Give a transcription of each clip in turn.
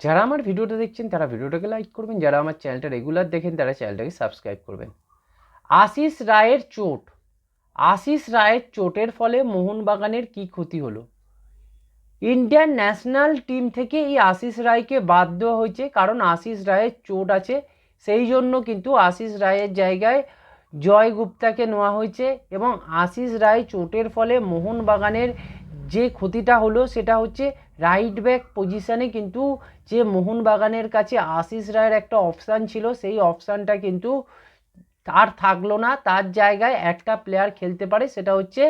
যারা আমার ভিডিওটা দেখছেন, তারা ভিডিওটাকে লাইক করবেন। যারা আমার চ্যানেলটা রেগুলার দেখেন, তারা চ্যানেলটাকে সাবস্ক্রাইব করবেন। আশিস রায়ের চোট। আশিস রায়ের চোটের ফলে মোহনবাগানের কি ক্ষতি হলো? ইন্ডিয়ান ন্যাশনাল টিম থেকে এই আশিস রায়কে বাদ দেওয়া হয়েছে, কারণ আশিস রায়ের চোট আছে। সেই জন্য কিন্তু আশিস রায়ের জায়গায় জয় গুপ্তাকে নেওয়া হয়েছে এবং আশিস রায় চোটের ফলে মোহনবাগানের যে ক্ষতিটা হলো, সেটা হচ্ছে রাইট ব্যাক পজিশানে কিন্তু যে মোহনবাগানের কাছে আশিস রায়ের একটা অপশান ছিল, সেই অপশানটা কিন্তু আর থাকল না। তার জায়গায় একটা প্লেয়ার খেলতে পারে, সেটা হচ্ছে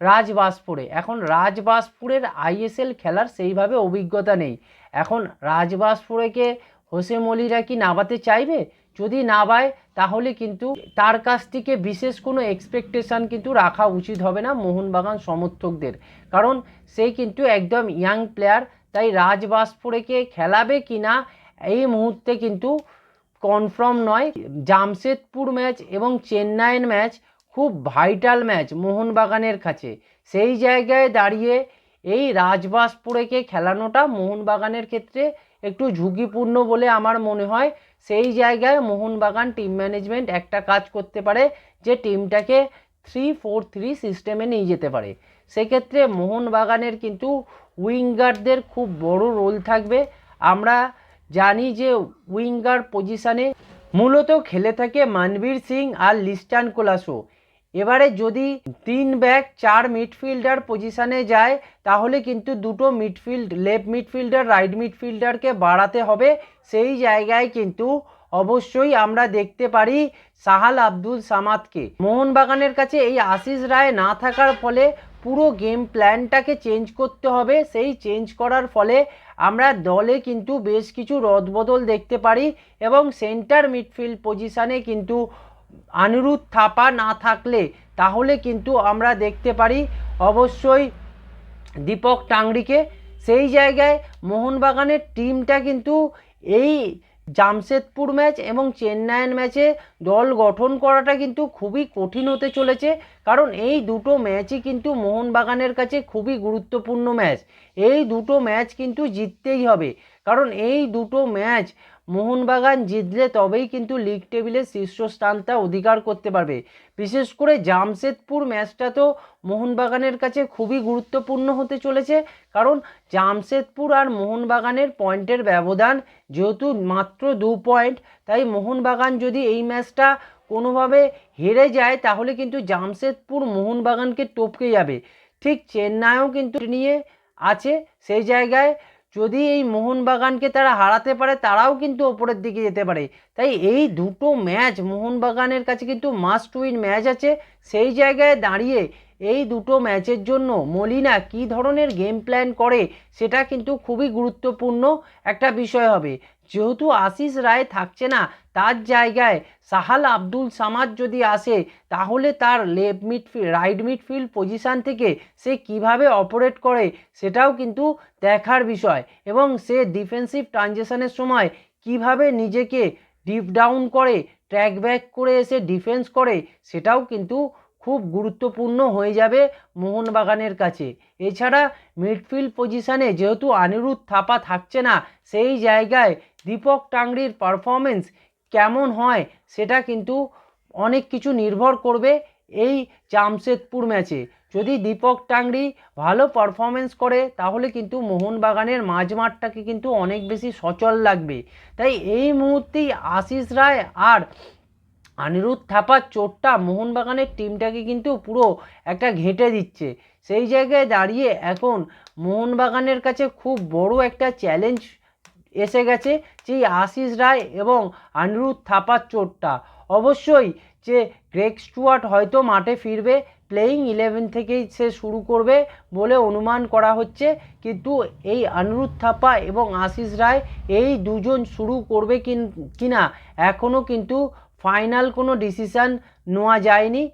রাজবাসপুরে এখন রাজবাসপুরের আইএসএল খেলার সেইভাবে অভিজ্ঞতা নেই। এখন রাজবাসপুরেকে হোসেম অলিরা কি নাবাতে চাইবে? যদি নাবায় তাহলে কিন্তু তার কাছ থেকে বিশেষ কোনো এক্সপেকটেশান কিন্তু রাখা উচিত হবে না মোহনবাগান সমর্থকদের। কারণ সে কিন্তু একদম ইয়াং প্লেয়ার তাই রাজবাসপুরেকে খেলাবে কি না এই মুহূর্তে কিন্তু কনফার্ম নয়। জামশেদপুর ম্যাচ এবং চেন্নাইয়ের ম্যাচ খুব ভাইটাল ম্যাচ মোহনবাগানের কাছে। সেই জায়গায় দাঁড়িয়ে এই রাজবাসপুরেকে খেলানোটা মোহনবাগানের ক্ষেত্রে একটু ঝুঁকিপূর্ণ বলে আমার মনে হয়। সেই জায়গায় মোহনবাগান টিম ম্যানেজমেন্ট একটা কাজ করতে পারে যে টিমটাকে থ্রি ফোর থ্রি সিস্টেমে নিয়ে যেতে পারে। সেক্ষেত্রে মোহনবাগানের কিন্তু উইঙ্গারদের খুব বড় রোল থাকবে। আমরা জানি যে উইঙ্গার পজিশানে মূলত খেলে থাকে মানবীর সিং আর লিস্টান কোলাসো। এবারে যদি তিন ব্যাক চার মিডফিল্ডার পজিশানে যায়, তাহলে কিন্তু দুটো মিডফিল্ড লেফট মিডফিল্ডার রাইট মিডফিল্ডারকে বাড়াতে হবে। সেই জায়গায় কিন্তু অবশ্যই আমরা দেখতে পারি সাহাল আব্দুল সামাদকে। মোহনবাগানের কাছে এই আশিস রায় না থাকার ফলে পুরো গেম প্ল্যানটাকে চেঞ্জ করতে হবে। সেই চেঞ্জ করার ফলে আমরা দলে কিন্তু বেশ কিছু রদবদল দেখতে পারি এবং সেন্টার মিডফিল্ড পজিশানে কিন্তু আনিরুদ্ধ থাপা না থাকলে, তাহলে কিন্তু আমরা দেখতে পারি অবশ্যই দীপক টাংরিকে সেই জায়গায় মোহনবাগানের টিমটা কিন্তু এই জামশেদপুর ম্যাচ এবং চেন্নাইয়ের ম্যাচে দল গঠন করাটা কিন্তু খুবই কঠিন হতে চলেছে। কারণ এই দুটো ম্যাচই কিন্তু মোহনবাগানের কাছে খুবই গুরুত্বপূর্ণ ম্যাচ। এই দুটো ম্যাচ কিন্তু জিততেই হবে। কারণ এই দুটো ম্যাচ মোহনবাগান জিতলে তবেই কিন্তু লিগ টেবিলের শীর্ষস্থানটা অধিকার করতে পারবে। বিশেষ করে জামশেদপুর ম্যাচটা তো মোহনবাগানের কাছে খুবই গুরুত্বপূর্ণ হতে চলেছে, কারণ জামশেদপুর আর মোহনবাগানের পয়েন্টের ব্যবধান যেহেতু মাত্র দু পয়েন্ট, তাই মোহনবাগান যদি এই ম্যাচটা কোনোভাবে হেরে যায়, তাহলে কিন্তু জামশেদপুর মোহনবাগানকে টপকে যাবে। ঠিক চেন্নাইও কিন্তু নিয়ে আছে সেই জায়গায়। যদি এই মোহনবাগানকে তারা হারাতে পারে, তারাও কিন্তু ওপরের দিকে যেতে পারে। তাই এই দুটো ম্যাচ মোহনবাগানের কাছে কিন্তু মাস্ট উইন ম্যাচ আছে। সেই জায়গায় দাঁড়িয়ে এই দুটো ম্যাচের জন্য মলিনা কি ধরনের গেম প্ল্যান করে সেটা কিন্তু খুবই গুরুত্বপূর্ণ একটা বিষয় হবে। যেহেতু আশিস রায় থাকছে না, তার জায়গায় সাহাল আব্দুল সামাদ যদি আসে, তাহলে তার left midfield right midfield position থেকে সে কীভাবে অপারেট করে সেটাও কিন্তু দেখার বিষয় এবং সে ডিফেন্সিভ ট্রানজেকশনের সময় কীভাবে নিজেকে ডিপ ডাউন করে ট্র্যাক ব্যাক করে এসে ডিফেন্স করে, সেটাও কিন্তু খুব গুরুত্বপূর্ণ হয়ে যাবে মোহনবাগানের কাছে। এছাড়া মিডফিল্ড পজিশানে যেহেতু অনিরুদ্ধ থাপা থাকছে না, সেই জায়গায় দীপক টাংরির পারফরমেন্স কেমন হয় সেটা কিন্তু অনেক কিছু নির্ভর করবে এই জামশেদপুর ম্যাচে। যদি দীপক টাংরি ভালো পারফরমেন্স করে, তাহলে কিন্তু মোহনবাগানের মাঝমাঠটাকে কিন্তু অনেক বেশি সচল লাগবে। তাই এই মুহূর্তেই আশিস রায় আর অনিরুদ্ধ থাপার চোটটা মোহনবাগানের টিমটাকে কিন্তু পুরো একটা ঘেঁটে দিচ্ছে। সেই জায়গায় দাঁড়িয়ে এখন মোহনবাগানের কাছে খুব বড় একটা চ্যালেঞ্জ এসে গেছে যে আশিস রায় এবং অনিরুদ্ধ থাপার চোটটা অবশ্যই যে গ্রেক স্টুয়ার্ট হয়তো মাঠে ফিরবে প্লেয়িং ইলেভেন থেকেই সে শুরু করবে বলে অনুমান করা হচ্ছে, কিন্তু এই অনিরুদ্ধ থাপা এবং আশিস রায় এই দুজন শুরু করবে কি না এখনও কিন্তু ফাইনাল কোনো ডিসিশান নেওয়া যায়নি।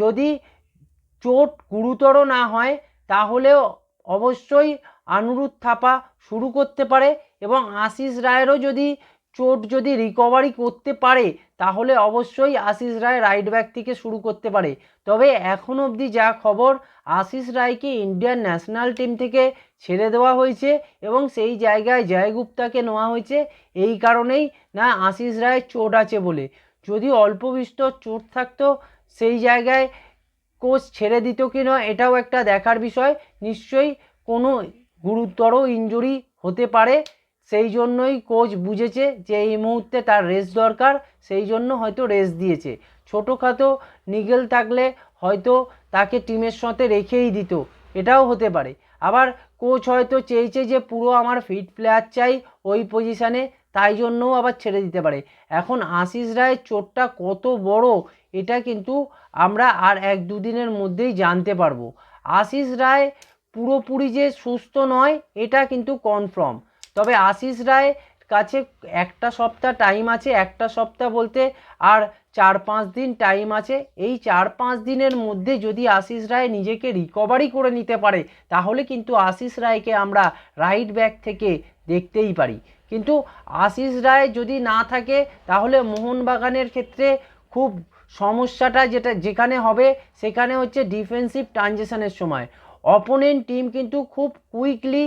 যদি চোট গুরুতর না হয়, তাহলেও অবশ্যই আনুরুদ্ধ থাপা শুরু করতে পারে এবং আশিস রায়েরও যদি চোট যদি রিকভারি করতে পারে, তাহলে অবশ্যই আশিস রায় রাইট ব্যাক থেকে শুরু করতে পারে। তবে এখন অবধি যা খবর, আশিস রায়কে ইন্ডিয়ান ন্যাশনাল টিম থেকে ছেড়ে দেওয়া হয়েছে এবং সেই জায়গায় জয় গুপ্তাকে নেওয়া হয়েছে। এই কারণেই না আশিস রায়ের চোট আছে বলে। যদি অল্প বিস্তর চোট থাকতো, সেই জায়গায় কোচ ছেড়ে দিত কি না, এটাও একটা দেখার বিষয়। নিশ্চয়ই কোনো গুরুতর ইনজুরি হতে পারে, সেই জন্যই কোচ বুঝেছে যে এই মুহূর্তে তার রেস্ট দরকার, সেই জন্য হয়তো রেস্ট দিয়েছে। ছোটোখাটো নিগেল থাকলে হয়তো তাকে টিমের সাথে রেখেই দিত, এটাও হতে পারে। আবার কোচ হয়তো চেয়েছে যে পুরো আমার ফিট প্লেয়ার চাই ওই পজিশানে তাই জন্যও আবার ছেড়ে দিতে পারে। এখন আশিস রায়ের চোটটা কত বড়, এটা কিন্তু আমরা আর এক দুদিনের মধ্যেই জানতে পারব। আশিস রায় পুরোপুরি যে সুস্থ নয়, এটা কিন্তু কনফার্ম তবে আশিস রায় কাছে একটা সপ্তাহ টাইম আছে, একটা সপ্তাহ বলতে আর চার পাঁচ দিন টাইম আছে। এই চার পাঁচ দিনের মধ্যে যদি আশিস রায় নিজেকে রিকভারি করে নিতে পারে, তাহলে কিন্তু আশিস রায়কে আমরা রাইট ব্যাক থেকে দেখতেই পারি। কিন্তু আশিস রায় যদি না থাকে, তাহলে মোহনবাগানের ক্ষেত্রে খুব সমস্যাটা যেটা, যেখানে হবে, সেখানে হচ্ছে ডিফেন্সিভ ট্রানজেকশনের সময়। অপোনেন্ট টিম কিন্তু খুব কুইকলি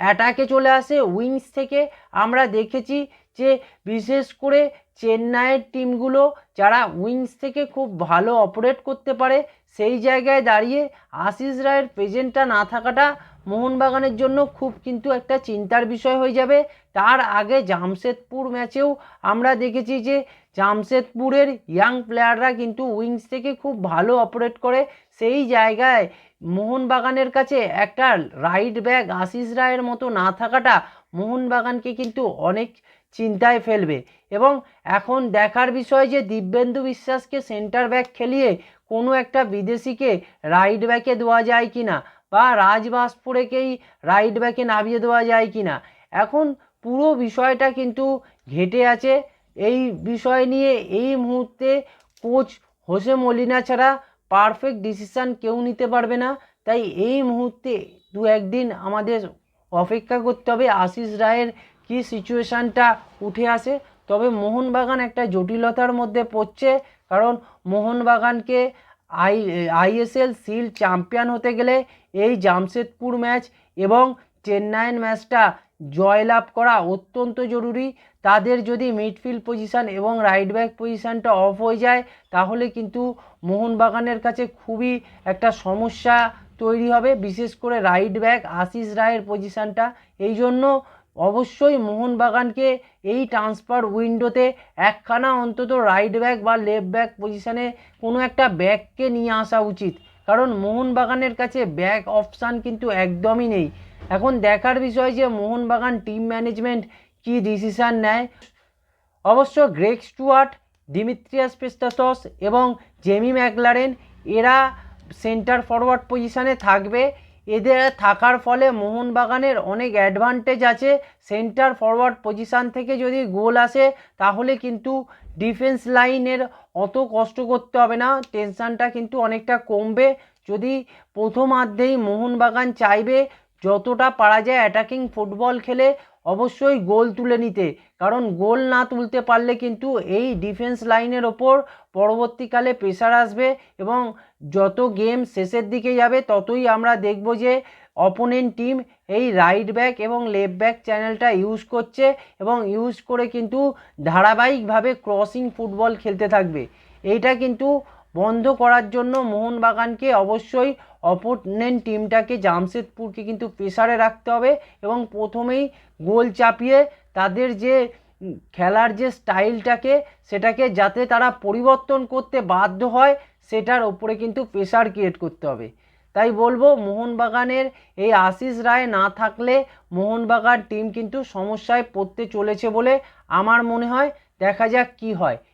অ্যাটাকে চলে আসে। উইংস থেকে আমরা দেখেছি যে, বিশেষ করে চেন্নাইয়ের টিমগুলো যারা উইংস থেকে খুব ভালো অপারেট করতে পারে, সেই জায়গায় দাঁড়িয়ে আশিস রায়ের প্রেজেন্টটা না থাকাটা মোহনবাগানের জন্য খুব কিন্তু একটা চিন্তার বিষয় হয়ে যাবে। তার আগে জামশেদপুর ম্যাচেও আমরা দেখেছি যে জামশেদপুরের ইয়াং প্লেয়াররা কিন্তু উইংস থেকে খুব ভালো অপারেট করে। সেই জায়গায় মোহনবাগানের কাছে একটা রাইট ব্যাক আশিস রায়ের মতো না থাকাটা মোহনবাগানকে কিন্তু অনেক চিন্তায় ফেলবে। এবং এখন দেখার বিষয় যে দিব্যেন্দু বিশ্বাসকে সেন্টার ব্যাক খেলিয়ে কোনো একটা বিদেশিকে রাইট ব্যাকে দেওয়া যায় কি না বা রাজবাসপুরেকেই রাইট ব্যাকে নামিয়ে দেওয়া যায় কি না এখন পুরো বিষয়টা কিন্তু ঘেটে আছে। এই বিষয় নিয়ে এই মুহূর্তে কোচ হোসে মলিনা ছাড়া পারফেক্ট ডিসিশান কেউ নিতে পারবে না। তাই এই মুহূর্তে দু একদিন আমাদের অপেক্ষা করতে হবে আশিস রায়ের কী সিচুয়েশানটা উঠে আসে। তবে মোহনবাগান একটা জটিলতার মধ্যে পড়ছে। কারণ মোহনবাগানকে আই আইএসএল সিল চ্যাম্পিয়ন হতে গেলে এই জামশেদপুর ম্যাচ এবং চেন্নাইয়ের ম্যাচটা জয়লাভ করা অত্যন্ত জরুরি। তাদের যদি মিডফিল্ড পজিশান এবং রাইট ব্যাক পজিশানটা অফ হয়ে যায়, তাহলে কিন্তু মোহনবাগানের কাছে খুবই একটা সমস্যা তৈরি হবে। বিশেষ করে রাইট ব্যাক আশিস রায়ের পজিশানটা। এই জন্য অবশ্যই মোহনবাগানকে এই ট্রান্সফার উইন্ডোতে একখানা অন্তত রাইট ব্যাক বা লেফট ব্যাক পজিশানে কোনো একটা ব্যাককে নিয়ে আসা উচিত। কারণ মোহনবাগানের কাছে ব্যাক অপশান কিন্তু একদমই নেই। এখন দেখার বিষয় যে মোহনবাগান টিম ম্যানেজমেন্ট কী ডিসিশান নেয়। অবশ্য গ্রেক স্টুয়ার্ট, ডিমিত্রিয়াস পেস্টাসস এবং জেমি ম্যাকলারেন এরা সেন্টার ফরওয়ার্ড পজিশানে থাকবে। এদের থাকার ফলে মোহনবাগানের অনেক অ্যাডভান্টেজ আছে। সেন্টার ফরওয়ার্ড পজিশান থেকে যদি গোল আসে, তাহলে কিন্তু ডিফেন্স লাইনের অত কষ্ট করতে হবে না। টেনশানটা কিন্তু অনেকটা কমবে। যদি প্রথমার্ধেই মোহনবাগান চাইবে, যতটা পারা যায় অ্যাটাকিং ফুটবল খেলে অবশ্যই গোল তুলে নিতে। কারণ গোল না তুলতে পারলে কিন্তু এই ডিফেন্স লাইনের ওপর পরবর্তীকালে প্রেশার আসবে এবং যত গেম শেষের দিকে যাবে, ততই আমরা দেখব যে অপোনেন্ট টিম এই রাইট ব্যাক এবং লেফট ব্যাক চ্যানেলটা ইউজ করছে এবং ইউজ করে কিন্তু ধারাবাহিকভাবে ক্রসিং ফুটবল খেলতে থাকবে। এইটা কিন্তু বন্ধ করার জন্য মোহনবাগানকে অবশ্যই অপোনেন্ট টিমটাকে জামশেদপুরকে কিন্তু প্রেসারে রাখতে হবে এবং প্রথমেই গোল চাপিয়ে তাদের যে খেলার যে স্টাইলটাকে সেটাকে যাতে তারা পরিবর্তন করতে বাধ্য হয়, সেটার ওপরে কিন্তু প্রেশার ক্রিয়েট করতে হবে। তাই বলব, মোহনবাগানের এই আশিস রায় না থাকলে মোহনবাগান টিম কিন্তু সমস্যায় পড়তে চলেছে বলে আমার মনে হয়। দেখা যাক কি হয়।